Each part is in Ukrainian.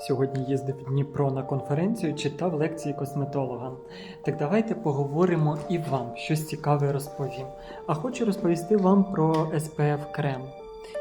Сьогодні їздив в Дніпро на конференцію, читав лекції косметолога. Так давайте поговоримо і вам щось цікаве розповім. А хочу розповісти вам про SPF крем.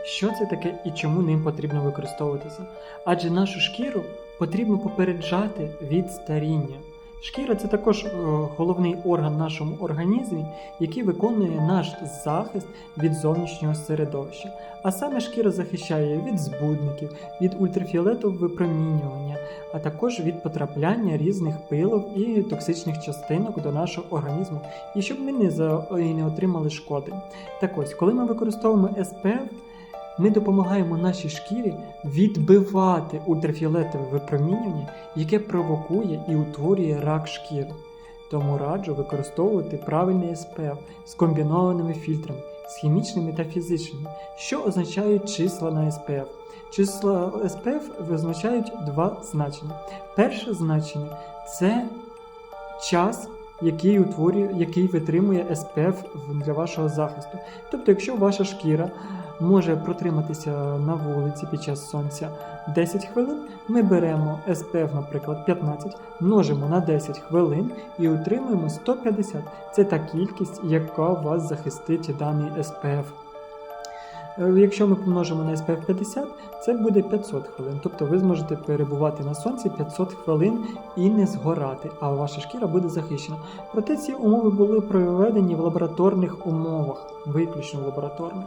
Що це таке і чому ним потрібно використовуватися? Адже нашу шкіру потрібно попереджати від старіння. Шкіра це також е, головний орган в нашому організмі, який виконує наш захист від зовнішнього середовища. А саме шкіра захищає від збудників, від ультрафіолетового випромінювання, а також від потрапляння різних пилов і токсичних частинок до нашого організму, і щоб ми не, за... не отримали шкоди. Так ось, коли ми використовуємо SPF, ми допомагаємо нашій шкірі відбивати ультрафіолетове випромінювання, яке провокує і утворює рак шкіри. Тому раджу використовувати правильний SPF з комбінованими фільтрами, з хімічними та фізичними, що означають числа на SPF. Числа SPF визначають два значення. Перше значення це час, який утворює, який витримує SPF для вашого захисту. Тобто, якщо ваша шкіра може протриматися на вулиці під час сонця 10 хвилин, ми беремо SPF, наприклад, 15, множимо на 10 хвилин і утримуємо 150. Це та кількість, яка вас захистить даний SPF. Е, Якщо ми помножимо на SPF 50, це буде 500 хвилин. Тобто ви зможете перебувати на сонці 500 хвилин і не згорати, а ваша шкіра буде захищена. Проте ці умови були проведені в лабораторних умовах, виключно в лабораторних.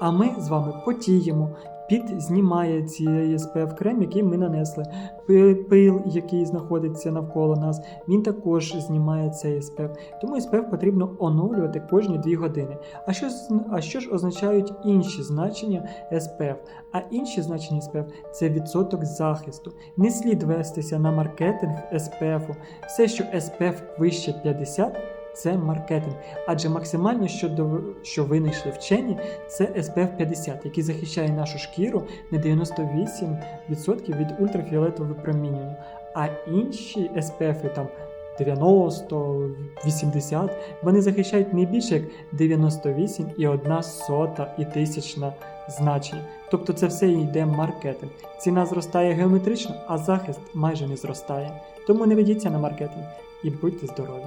А ми з вами потіємо. Піт знімає цієї SPF крем, який ми нанесли. Пил, який знаходиться навколо нас, він також знімає цей SPF. Тому SPF потрібно оновлювати кожні 2 години. А що, а що ж означають інші значення SPF? А інші значення SPF – це відсоток захисту. Не слід вестися на маркетинг SPF. Все, що SPF вище 50 – це маркетинг. Адже максимально, що, винайшли вчені, це SPF 50, який захищає нашу шкіру на 98% від ультрафіолетового випромінювання. А інші SPF там 90, 80, вони захищають не більше як 98 і 1 сота і тисячна значення. Тобто це все йде маркетинг. Ціна зростає геометрично, а захист майже не зростає. Тому не ведіться на маркетинг і будьте здорові!